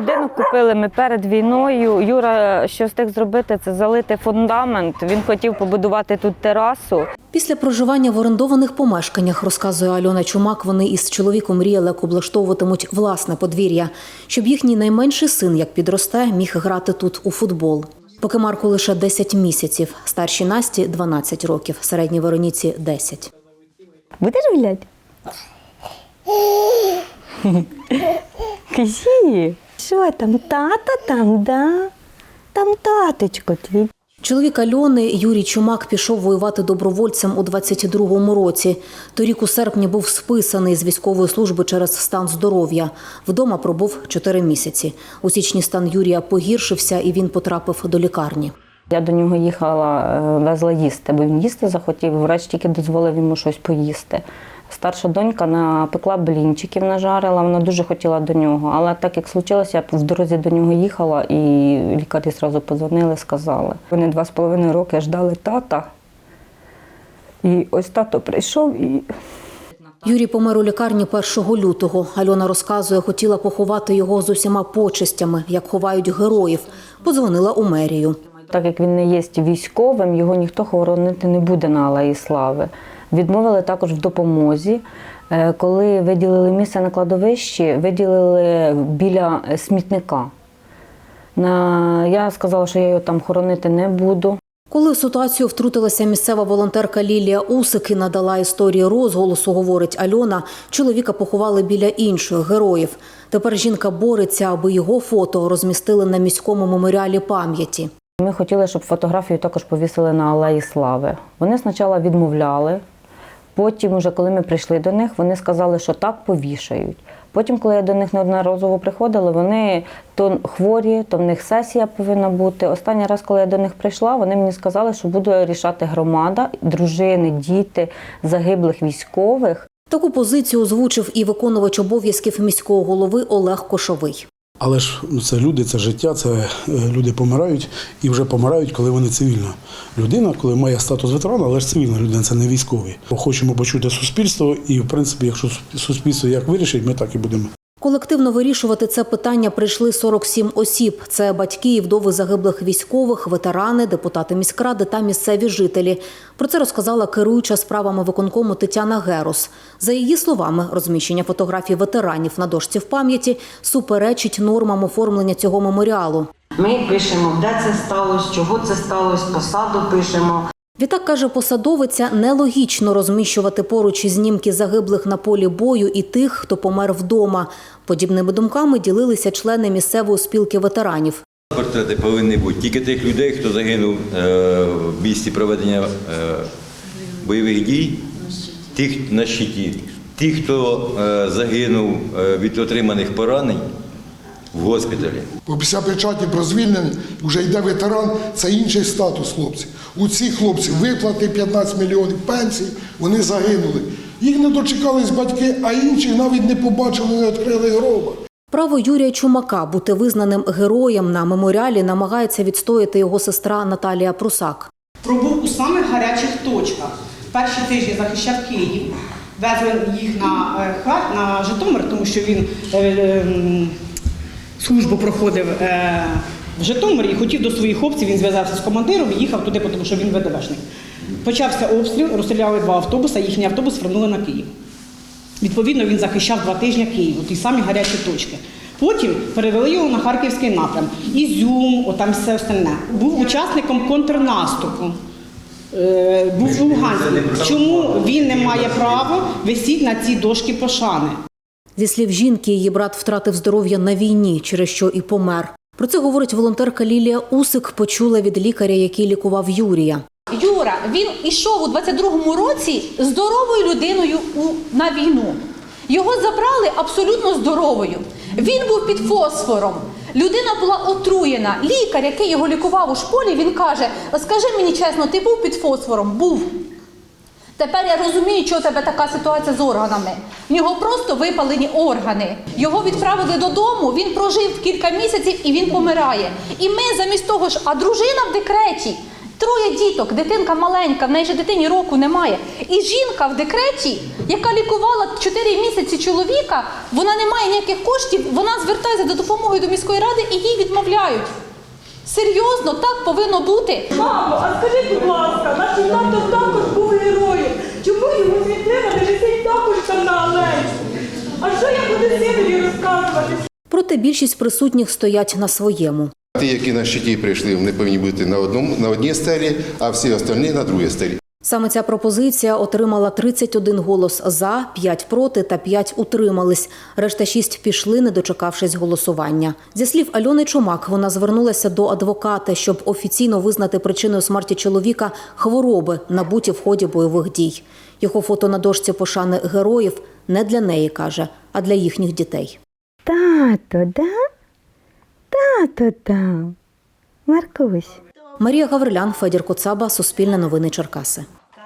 Будинок купили ми перед війною. Юра, що встиг зробити, це залити фундамент. Він хотів побудувати тут терасу. Після проживання в орендованих помешканнях, розказує Альона Чумак, вони із чоловіком мріяли, як облаштовуватимуть власне подвір'я, щоб їхній найменший син, як підросте, міг грати тут у футбол. Поки Марку лише 10 місяців, старшій Насті 12 років, середній Вероніці 10. Будеш гуляти? Кажи, що там, тата там, да? Там таточко твій. Чоловік Альони Юрій Чумак пішов воювати добровольцем у 22-му році. Торік у серпні був списаний з військової служби через стан здоров'я. Вдома пробув 4 місяці. У січні стан Юрія погіршився і він потрапив до лікарні. Я до нього їхала, е, везла їсти, бо він їсти захотів, врач тільки дозволив йому щось поїсти. Старша донька напекла блінчиків, нажарила, вона дуже хотіла до нього. Але так як случилося, я в дорозі до нього їхала, і лікарі одразу позвонили, сказали. Вони два з половиною роки ждали тата. І ось тато прийшов і Юрій помер у лікарні 1 лютого. Альона розказує, хотіла поховати його з усіма почестями, як ховають героїв. Подзвонила у мерію. Так як він не є військовим, його ніхто хоронити не буде на Алеї Слави. Відмовили також в допомозі. Е, Коли виділили місце на кладовищі, виділили біля смітника. Я сказала, що я його там хоронити не буду. Коли в ситуацію втрутилася місцева волонтерка Лілія Усик і надала історії розголосу, говорить Альона, чоловіка поховали біля інших героїв. Тепер жінка бореться, аби його фото розмістили на міському меморіалі пам'яті. Ми хотіли, щоб фотографію також повісили на Алеї Слави. Вони спочатку відмовляли. Потім, уже коли ми прийшли до них, вони сказали, що так повішають. Потім, коли я до них неодноразово приходила, вони то хворі, то в них сесія повинна бути. Останній раз, коли я до них прийшла, вони мені сказали, що буде рішати громада, дружини, діти загиблих військових. Таку позицію озвучив і виконувач обов'язків міського голови Олег Кошовий. Але ж ну, це люди, це життя, це е, люди помирають і вже помирають, коли вони цивільна людина, коли має статус ветерана, але ж цивільна людина, це не військовий. Хочемо почути суспільство, і в принципі, якщо суспільство як вирішить, ми так і будемо. Колективно вирішувати це питання прийшли 47 осіб. Це батьки і вдови загиблих військових, ветерани, депутати міськради та місцеві жителі. Про це розказала керуюча справами виконкому Тетяна Герус. За її словами, розміщення фотографій ветеранів на дошці в пам'яті суперечить нормам оформлення цього меморіалу. Ми пишемо, де це сталося, чого це сталося, посаду пишемо. Відтак каже посадовиця, нелогічно розміщувати поруч із знімки загиблих на полі бою і тих, хто помер вдома. Подібними думками ділилися члени місцевої спілки ветеранів. Портрети повинні бути тільки тих людей, хто загинув е, в місці проведення е, бойових дій, тих на щиті, ті, хто е, загинув від отриманих поранень в госпіталі. Після печаті про звільнення вже йде ветеран, це інший статус хлопців. У цих хлопців виплати 15 мільйонів пенсій, вони загинули. Їх не дочекались батьки, а інші навіть не побачили, не відкрили гроба. Право Юрія Чумака бути визнаним героєм на меморіалі намагається відстояти його сестра Наталія Прусак. пробув у самих гарячих точках. Перші тижні захищав Київ, везли їх на е, Хар, на Житомир, тому що він е, е, службу проходив е, в Житомирі і хотів до своїх хлопців, він зв'язався з командиром і їхав туди, тому що він ВДВшник. Почався обстріл, розстріляли два автобуси, їхній автобус вернули на Київ. Відповідно, він захищав два тижні Київ, ті самі гарячі точки. Потім перевели його на харківський напрям. Ізюм, отам все остальне. Був учасником контрнаступу. Е, був в Луганську. Чому він не має права висіти на цій дошці пошани? Зі слів жінки, її брат втратив здоров'я на війні, через що і помер. Про це говорить волонтерка Лілія Усик, почула від лікаря, який лікував Юрія. Юра, він ішов у 22-му році здоровою людиною у, на війну. Його забрали абсолютно здоровою. Він був під фосфором. Людина була отруєна. Лікар, який його лікував у школі, він каже: скажи мені чесно, ти був під фосфором? Був. Тепер я розумію, у тебе така ситуація з органами. В нього просто випалені органи. Його відправили додому, він прожив кілька місяців і він помирає. І ми замість того ж, а дружина в декреті. Троє діток, дитинка маленька, в неї ще дитині року немає. І жінка в декреті, яка лікувала 4 місяці чоловіка, вона не має ніяких коштів, вона звертається до допомоги до міської ради і їй відмовляють. Серйозно, так повинно бути. Мамо, а скажи, будь ласка, наш тато також був героєм. Чому його світлина не висить також там на алеї? А синові розказувати? Проте більшість присутніх стоять на своєму. Ті, які на щиті прийшли, вони повинні бути на одному на одній стелі, а всі остальні на другій стелі. Саме ця пропозиція отримала 31 голос за, 5 проти та 5 утримались. Решта 6 пішли, не дочекавшись голосування. Зі слів Альони Чумак, вона звернулася до адвоката, щоб офіційно визнати причиною смерті чоловіка хвороби, набуті в ході бойових дій. Його фото на дошці пошани героїв не для неї каже, а для їхніх дітей. Тато, да? Тато там. Маркусь. Марія Гаврилян, Федір Коцаба, Суспільне новини Черкаси.